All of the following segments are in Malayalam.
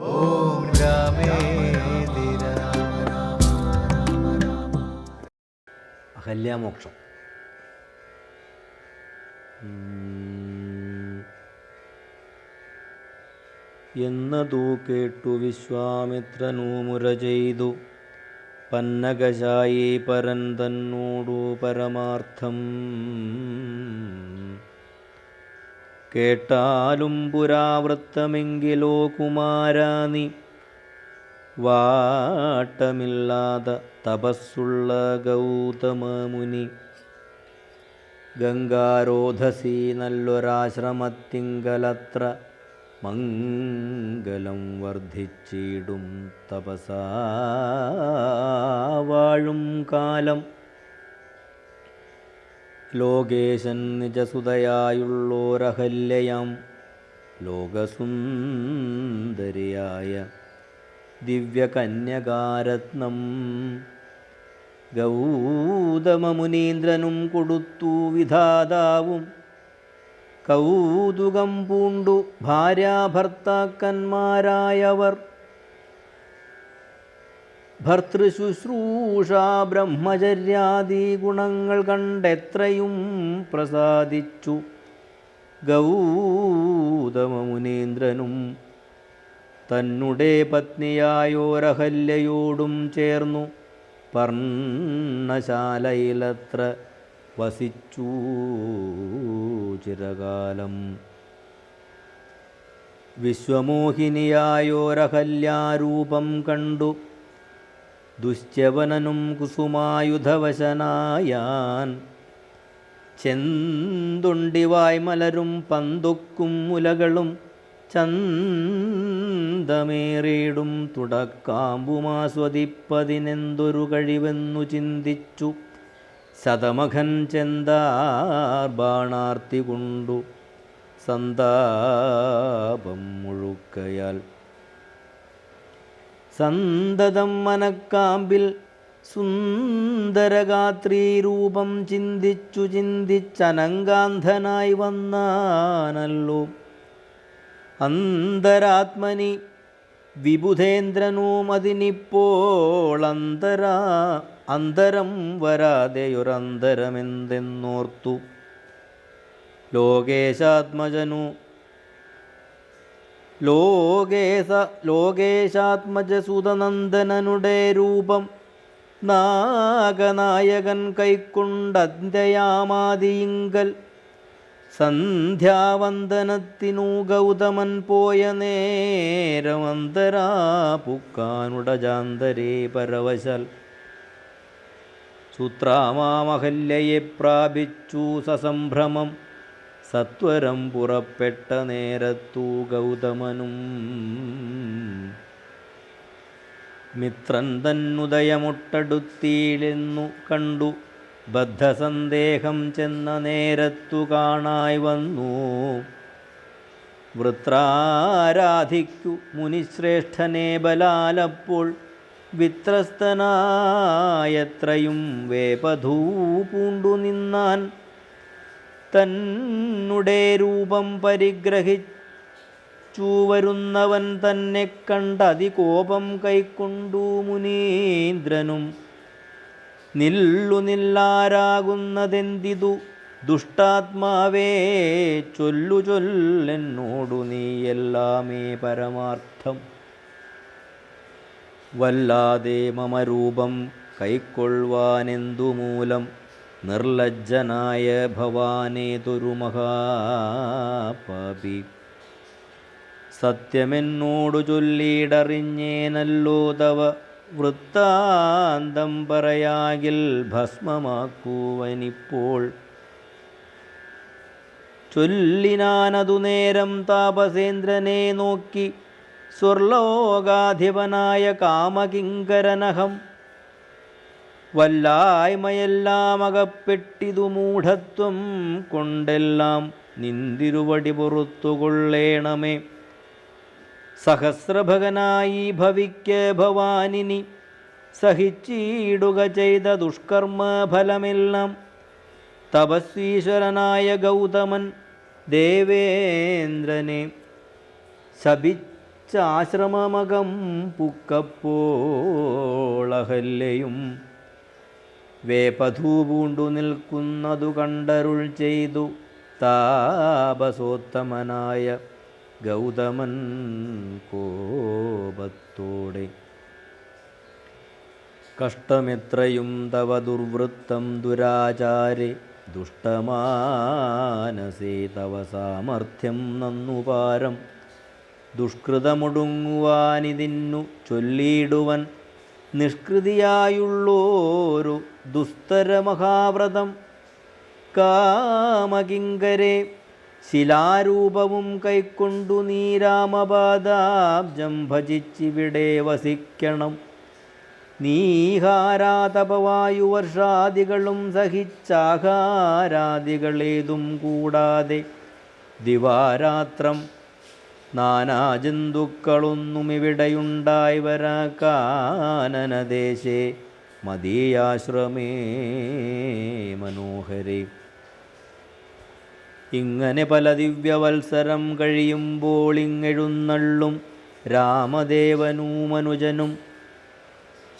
ഓം അഹല്യാമോക്ഷം. എന്നതു കേട്ടു വിശ്വാമിത്രനു മുര ചെയ്തു. പന്നകശായി പരൻ തന്നോടു പരമാർത്ഥം കേട്ടാലും പുരാവൃത്തമെങ്കിലോ കുമാരാനി. വാട്ടമില്ലാത തപസ്സുള്ള ഗൗതമ മുനി ഗംഗാരോധസി നല്ലൊരാശ്രമത്തിങ്കലത്ര മംഗലം വർദ്ധിച്ചിടും തപസാ വാഴും കാലം. ലോകേശൻ നിജസുതയായുള്ളോരഹല്യയാം. ലോകസുന്ദരിയായ ദിവ്യകന്യകാരത്നം ഗൗതമമുനീന്ദ്രനും കൊടുത്തു വിധാതാവും. കൗതുകം പൂണ്ടു ഭാര്യാഭർത്താക്കന്മാരായവർ ഭർത്തൃശുശ്രൂഷ ബ്രഹ്മചര്യാദി ഗുണങ്ങൾ കണ്ടെത്രയും പ്രസാദിച്ചു. ഗൗതമമുനീന്ദ്രനും തന്നെ പത്നിയായോരഹല്യയോടും ചേർന്നു പർണശാലയിലത്ര വസിച്ചു ചിരകാലം. വിശ്വമോഹിനിയായോരഹല്യാരൂപം കണ്ടു ദുശ്ചവനനും കുസുമായുധവശനായാൻ. ചെന്തുണ്ടിവായ് മലരും പന്തുക്കും മുലകളും ചന്തമേറിയിടും തുടക്കാമ്പുമാസ്വദിപ്പതിനെന്തൊരു കഴിവെന്നു ചിന്തിച്ചു. ശതമഖൻ ചെന്താർ ബാണാർത്തി കൊണ്ടു സന്താപം മുഴുക്കയാൽ സന്തതം മനക്കാമ്പിൽ സുന്ദരഗാത്രീരൂപം ചിന്തിച്ചു ചിന്തിച്ചനങ്കാന്ധനായി വന്നാനല്ലോ. അന്തരാത്മനി വിബുധേന്ദ്രനും അതിനിപ്പോൾ അന്തരാ അന്തരം വരാതെയൊരന്തരമെന്തെന്നോർത്തു. ലോകേശാത്മജനു ലോകേശ ലോകേശാത്മജസുതനന്ദനനുടെ രൂപം. നാഗനായകൻ കൈക്കൊണ്ടന്ത്യയാമാതിയിങ്കൽ സന്ധ്യാവന്ദനത്തിനു ഗൗതമൻ പോയ നേരമന്തരാ പുക്കാനുടജാന്തരേ പരവശൽ. സുത്രാമാമഹല്യയെ പ്രാപിച്ചു സസംഭ്രമം. സത്വരം പുറപ്പെട്ട നേരത്തു ഗൗതമനും. മിത്രൻ തന്നുദയമുട്ടടുത്തിയിലെന്നു കണ്ടു. ബദ്ധസന്ദേഹം ചെന്ന നേരത്തു കാണായി വന്നു. വൃത്രാരാധിക്കു മുനിശ്രേഷ്ഠനെ ബലാലപ്പോൾ വിത്രസ്തനായത്രയും വേപധൂ പൂണ്ടു നിന്നാൻ തന്നുടെ രൂപം പരിഗ്രഹിച്ചു വരുന്നവൻ തന്നെ കണ്ടതികോപം കൈക്കൊണ്ടു മുനീന്ദ്രനും. നില്ലു നില്ലാരാകുന്നതെന്തിതു ദുഷ്ടാത്മാവേ ചൊല്ലു ചൊല്ലെന്നോടു നീ എല്ലാമേ പരമാർത്ഥം. വല്ലാതെ മമരൂപം കൈക്കൊള്ളുവാനെന്തു മൂലം നിർലജ്ജനായ ഭവാനേതൊരു മഹാപാപി. സത്യമെന്നോടു ചൊല്ലിയിടറിഞ്ഞേനല്ലോ തവ വൃത്താന്തം പറയാകിൽ ഭസ്മമാക്കൂവനിപ്പോൾ. ചൊല്ലിനാനതു നേരം താപസേന്ദ്രനെ നോക്കി സ്വർലോകാധിപനായ കാമകിങ്കരനഹം വല്ലായ്മയെല്ലാം അകപ്പെട്ടിതു മൂഢത്വം കൊണ്ടെല്ലാം നിന്തിരുവടി പുറത്തുകൊള്ളേണമേ. സഹസ്രഭകനായി ഭവിക്ക ഭവാനിനി സഹിച്ചിടുക ചെയ്ത ദുഷ്കർമ്മ ഫലമെല്ലാം തപസ്വീശ്വരനായ ഗൗതമൻ ദേവേന്ദ്രനെ ശപിച്ചാശ്രമമകം പുക്കപ്പോളഹല്ലയും വേപധൂ പൂണ്ടു നിൽക്കുന്നതു കണ്ടരുൾ ചെയ്തു താപസോത്തമനായ ഗൗതമൻ കോപത്തോടെ. കഷ്ടമെത്രയും തവ ദുർവൃത്തം ദുരാചാരെ ദുഷ്ടമാനസേ തവ സാമർഥ്യം നന്നുപാരം. ദുഷ്കൃതമൊടുങ്ങുവാനിതിന്നു ചൊല്ലിയിടുവൻ നിഷ്കൃതിയായുള്ളോരു ദുസ്തരമഹാവ്രതം. കാമകിങ്കരെ ശിലാരൂപവും കൈക്കൊണ്ടു നീരാമപാദാബ്ജം ഭജിച്ചിവിടെ വസിക്കണം. നീഹാരാതപവായുവർഷാദികളും സഹിച്ചാഹാരാദികളേതും കൂടാതെ ദിവാരാത്രം നാനാജന്തുക്കളൊന്നുമിവിടെയുണ്ടായി വരാ കാനനദേശേ മതീയാശ്രമേ മനോഹരേ. ഇങ്ങനെ പല ദിവ്യവത്സരം കഴിയുമ്പോൾ ഇങ്ങെഴുന്നള്ളും രാമദേവനൂമനുജനും.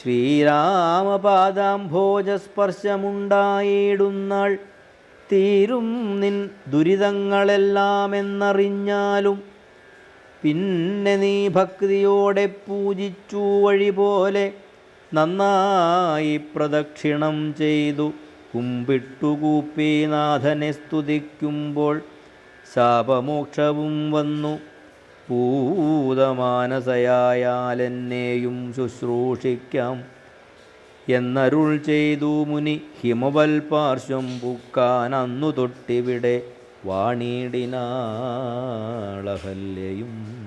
ശ്രീരാമപാദാംഭോജസ്പർശമുണ്ടായിടുന്നാൾ തീരും നിൻ ദുരിതങ്ങളെല്ലാം എന്നറിഞ്ഞാലും പിന്നെ നീ ഭക്തിയോടെ പൂജിച്ചു വഴി പോലെ നന്നായി പ്രദക്ഷിണം ചെയ്തു. കുമ്പിട്ടുകൂപ്പി നാഥനെ സ്തുതിക്കുമ്പോൾ ശാപമോക്ഷവും വന്നു. പൂതമാനസയായാലെന്നെയും ശുശ്രൂഷിക്കാം എന്നരുൾ ചെയ്തു മുനി ഹിമവൽ പാർശ്വം പൂക്കാൻ അന്നു തൊട്ടിവിടെ. വാണിടിനാളഹല്യയും.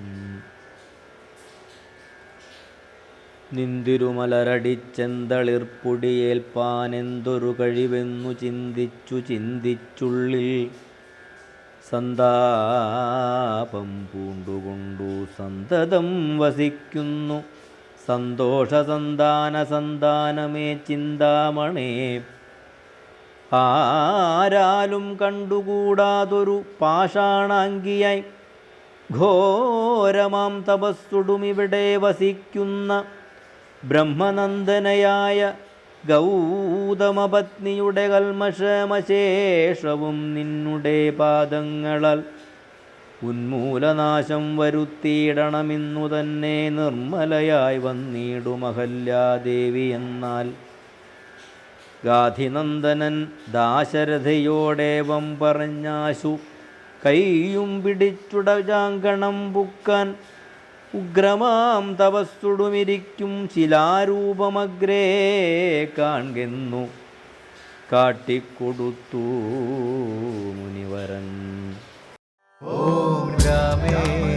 നിന്തിരുമലരടിച്ചെന്തളിർപ്പുടിയേൽപ്പാനെന്തൊരു കഴിവെന്നു ചിന്തിച്ചു ചിന്തിച്ചുള്ളിൽ സന്താപം പൂണ്ടുകൊണ്ടു സന്തതം വസിക്കുന്നു. സന്തോഷസന്താന സന്താനമേ ചിന്താമണേ ആരാലും കണ്ടുകൂടാതൊരു പാഷാണാങ്കിയായി ഘോരമാം തപസ്സുടുമിവിടെ വസിക്കുന്ന ബ്രഹ്മനന്ദനയായ ഗൗതമപത്നിയുടെ കൽമശമശേഷവും നിന്നുടെ പാദങ്ങളാൽ ഉന്മൂലനാശം വരുത്തിയിടണമെന്നു തന്നെ നിർമ്മലയായി വന്നിടുമഹല്യാദേവി എന്നാൽ ഗാധിനന്ദനൻ ദാശരഥയോടെ വമ്പറഞ്ഞാശു കൈയും പിടിച്ചുടജാങ്കണം പുക്കാൻ ഉഗ്രമാം തപസ്സുടുമിരിക്കും ശിലാരൂപമഗ്രേ കാണുന്നു കാട്ടിക്കൊടുത്തു മുനിവരൻ. ഓ രാമേ